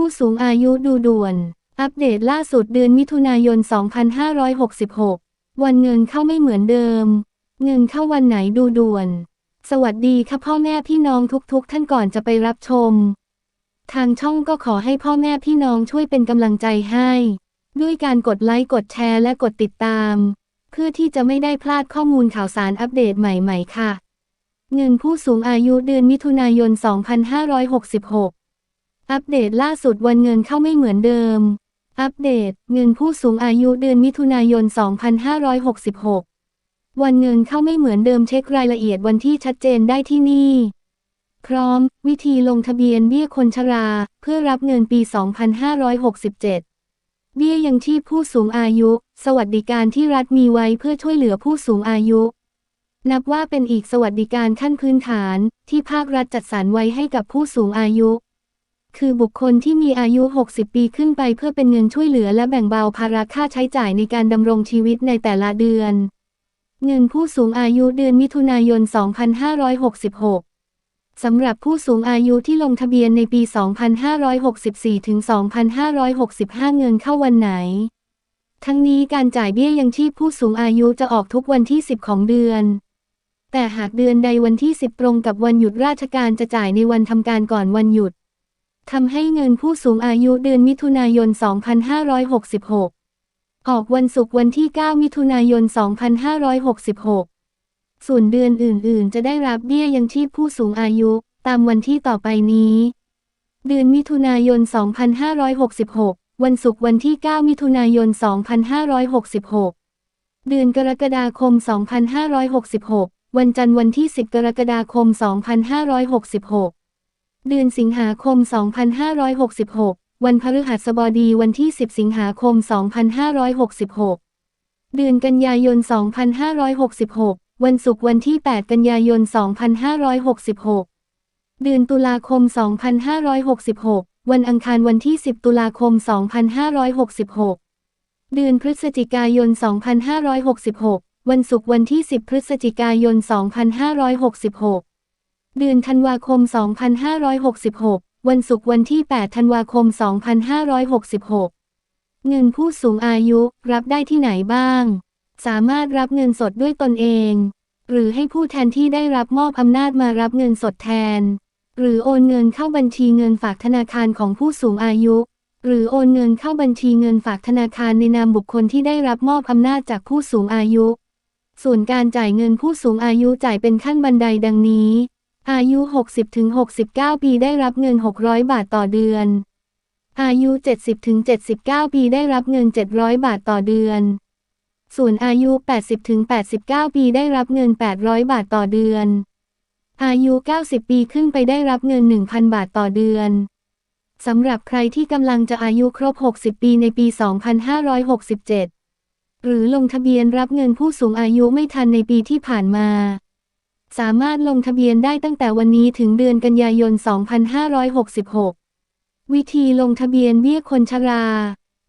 ผู้สูงอายุดูด่วน อัปเดตล่าสุดเดือนมิถุนายน 2566 วันเงินเข้าไม่เหมือนเดิม เงินเข้าวันไหนดูด่วน สวัสดีค่ะพ่อแม่พี่น้องทุกๆ ท่านก่อนจะไปรับชม ทางช่องก็ขอให้พ่อแม่พี่น้องช่วยเป็นกำลังใจให้ ด้วยการกดไลค์กดแชร์และกดติดตาม เพื่อที่จะไม่ได้พลาดข้อมูลข่าวสารอัปเดตใหม่ ๆ ค่ะเงินผู้สูงอายุเดือนมิถุนายน 2566 อัปเดตล่าสุดวันเงินเข้าไม่เหมือนเดิม อัปเดต เงินผู้สูงอายุเดือนมิถุนายน 2566 วันเงินเข้าไม่เหมือนเดิมเช็ครายละเอียดวันที่ชัดเจนได้ที่นี่ พร้อม วิธีลงทะเบียนเบี้ยคนชรา เพื่อรับเงินปี 2567 เบี้ยยังชีพผู้สูงอายุ สวัสดิการที่รัฐมีไว้เพื่อช่วยเหลือผู้สูงอายุนับว่าเป็นอีกสวัสดิการขั้นพื้นฐานที่ภาครัฐจัดสรรไว้ให้กับผู้สูงอายุ คือบุคคลที่มีอายุ 60 ปีขึ้นไปเพื่อเป็นเงินช่วยเหลือและแบ่งเบาภาระค่าใช้จ่ายในการดำรงชีวิตในแต่ละเดือน เงินผู้สูงอายุเดือนมิถุนายน 2566สำหรับผู้สูงอายุที่ลงทะเบียนในปี 2564 ถึง 2565 เงินเข้าวันไหน ทั้งนี้การจ่ายเบี้ยยังชีพผู้สูงอายุจะออกทุกวันที่ 10 ของเดือน แต่หากเดือนใดวันที่ 10 ตรงกับวันหยุดราชการจะจ่ายในวันทำการก่อนวันหยุด ทำให้เงินผู้สูงอายุเดือนมิถุนายน 2566 ออกวันศุกร์วันที่ 9 มิถุนายน 2566 ส่วนเดือนอื่นๆ จะได้รับเบี้ยยังชีพผู้สูงอายุตามวันที่ต่อไปนี้ เดือนมิถุนายน 2566 วันศุกร์วันที่ 9 มิถุนายน 2566 เดือนกรกฎาคม 2566 วันจันทร์วันที่ 10 กรกฎาคม 2566 เดือนสิงหาคม 2566 วันพฤหัสบดีวันที่ 10 สิงหาคม 2566 เดือนกันยายน 2566 วันศุกร์วันที่ 8 กันยายน 2566 เดือนตุลาคม 2566 วันอังคารวันที่ 10 ตุลาคม 2566 เดือนพฤศจิกายน 2566 วันศุกร์วันที่ 10 พฤศจิกายน 2566 เดือนธันวาคม 2566 วันศุกร์วันที่ 8 ธันวาคม 2566 เงินผู้สูงอายุรับได้ที่ไหนบ้าง สามารถรับเงินสดด้วยตนเอง หรือให้ผู้แทนที่ได้รับมอบอำนาจมารับเงินสดแทน หรือโอนเงินเข้าบัญชีเงินฝากธนาคารของผู้สูงอายุ หรือโอนเงินเข้าบัญชีเงินฝากธนาคารในนามบุคคลที่ได้รับมอบอำนาจจากผู้สูงอายุ ส่วนการจ่ายเงินผู้สูงอายุจ่ายเป็นขั้นบันไดดังนี้ อายุ 60-69 ปีได้รับเงิน 600 บาทต่อเดือน อายุ 70-79 ปีได้รับเงิน 700 บาทต่อเดือน ส่วนอายุ 80-89 ปีได้รับเงิน 800 บาทต่อเดือน อายุ 90 ปีขึ้นไปได้รับเงิน 1,000 บาทต่อเดือนสำหรับใครที่กำลังจะอายุครบ 60 ปีในปี 2567 หรือลงทะเบียนรับเงินผู้สูงอายุไม่ทันในปีที่ผ่านมา สามารถลงทะเบียนได้ตั้งแต่วันนี้ถึงเดือนกันยายน 2566 วิธีลงทะเบียนเบี้ยคนชรา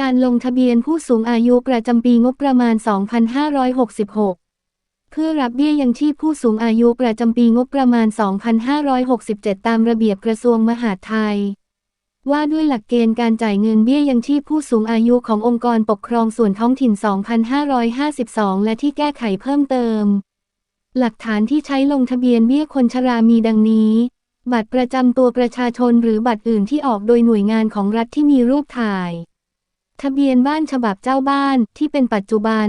การลงทะเบียนผู้สูงอายุประจำปีงบประมาณ 2566 เพื่อรับเบี้ยยังชีพผู้สูงอายุประจำปีงบประมาณ 2567 ตามระเบียบกระทรวงมหาดไทย ว่าด้วยหลักเกณฑ์การจ่ายเงินเบี้ยยังชีพผู้สูงอายุขององค์กรปกครองส่วนท้องถิ่น 2552 และที่แก้ไขเพิ่มเติม หลักฐานที่ใช้ลงทะเบียนเบี้ยคนชรามีดังนี้ บัตรประจำตัวประชาชนหรือบัตรอื่นที่ออกโดยหน่วยงานของรัฐที่มีรูปถ่าย ทะเบียนบ้านฉบับเจ้าบ้านที่เป็นปัจจุบัน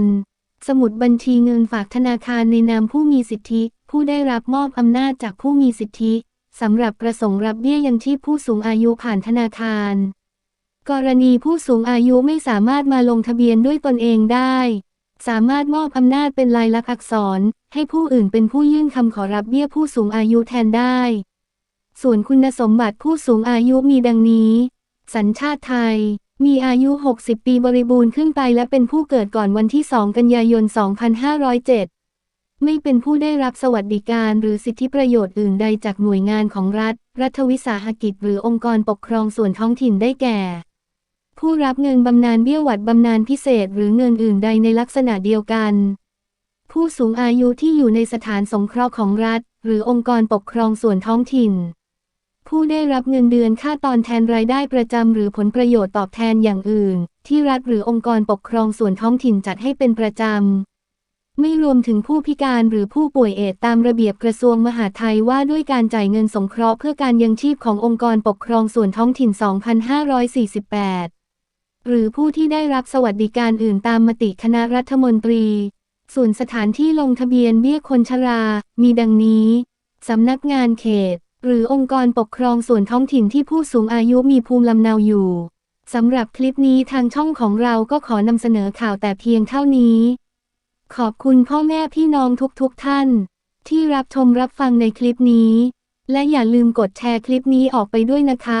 สมุดบัญชีเงินฝากธนาคารในนามผู้มีสิทธิ ผู้ได้รับมอบอำนาจจากผู้มีสิทธิสำหรับประสงค์รับเบี้ยยังชีพผู้สูงอายุผ่านธนาคาร กรณีผู้สูงอายุไม่สามารถมาลงทะเบียนด้วยตนเองได้ สามารถมอบอำนาจเป็นลายลักษณ์อักษร ให้ผู้อื่นเป็นผู้ยื่นคำขอรับเบี้ยผู้สูงอายุแทนได้ ส่วนคุณสมบัติผู้สูงอายุมีดังนี้ สัญชาติไทย มีอายุ 60 ปีบริบูรณ์ขึ้นไปและเป็นผู้เกิดก่อนวันที่ 2 กันยายน 2507 ไม่เป็นผู้ได้รับสวัสดิการหรือสิทธิประโยชน์อื่นใดจากหน่วยงานของรัฐ รัฐวิสาหกิจหรือองค์กรปกครองส่วนท้องถิ่นได้แก่ ผู้รับเงินบำนาญเบี้ยหวัดบำนาญพิเศษหรือเงินอื่นใดในลักษณะเดียวกัน ผู้สูงอายุที่อยู่ในสถานสงเคราะห์ของรัฐ หรือองค์กรปกครองส่วนท้องถิ่น ผู้ได้รับเงินเดือนค่าตอนแทนรายได้ประจำหรือผลประโยชน์ตอบแทนอย่างอื่น ที่รัฐหรือองค์กรปกครองส่วนท้องถิ่นจัดให้เป็นประจำ ไม่รวมถึงผู้พิการหรือผู้ป่วยเอดส์ตามระเบียบกระทรวงมหาดไทยว่าด้วยการจ่ายเงินสงเคราะห์เพื่อการยังชีพขององค์กรปกครองส่วนท้องถิ่น 2548 หรือผู้ที่ได้รับสวัสดิการอื่นตามมติคณะรัฐมนตรี ส่วนสถานที่ลงทะเบียนเบี้ยคนชรา มีดังนี้ สำนักงานเขต หรือองค์กรปกครองส่วนท้องถิ่นที่ผู้สูงอายุมีภูมิลำเนาอยู่ สำหรับคลิปนี้ทางช่องของเราก็ขอนำเสนอข่าวแต่เพียงเท่านี้ ขอบคุณพ่อแม่พี่น้องทุกๆทท่าน ที่รับชมรับฟังในคลิปนี้ และอย่าลืมกดแชร์คลิปนี้ออกไปด้วยนะคะ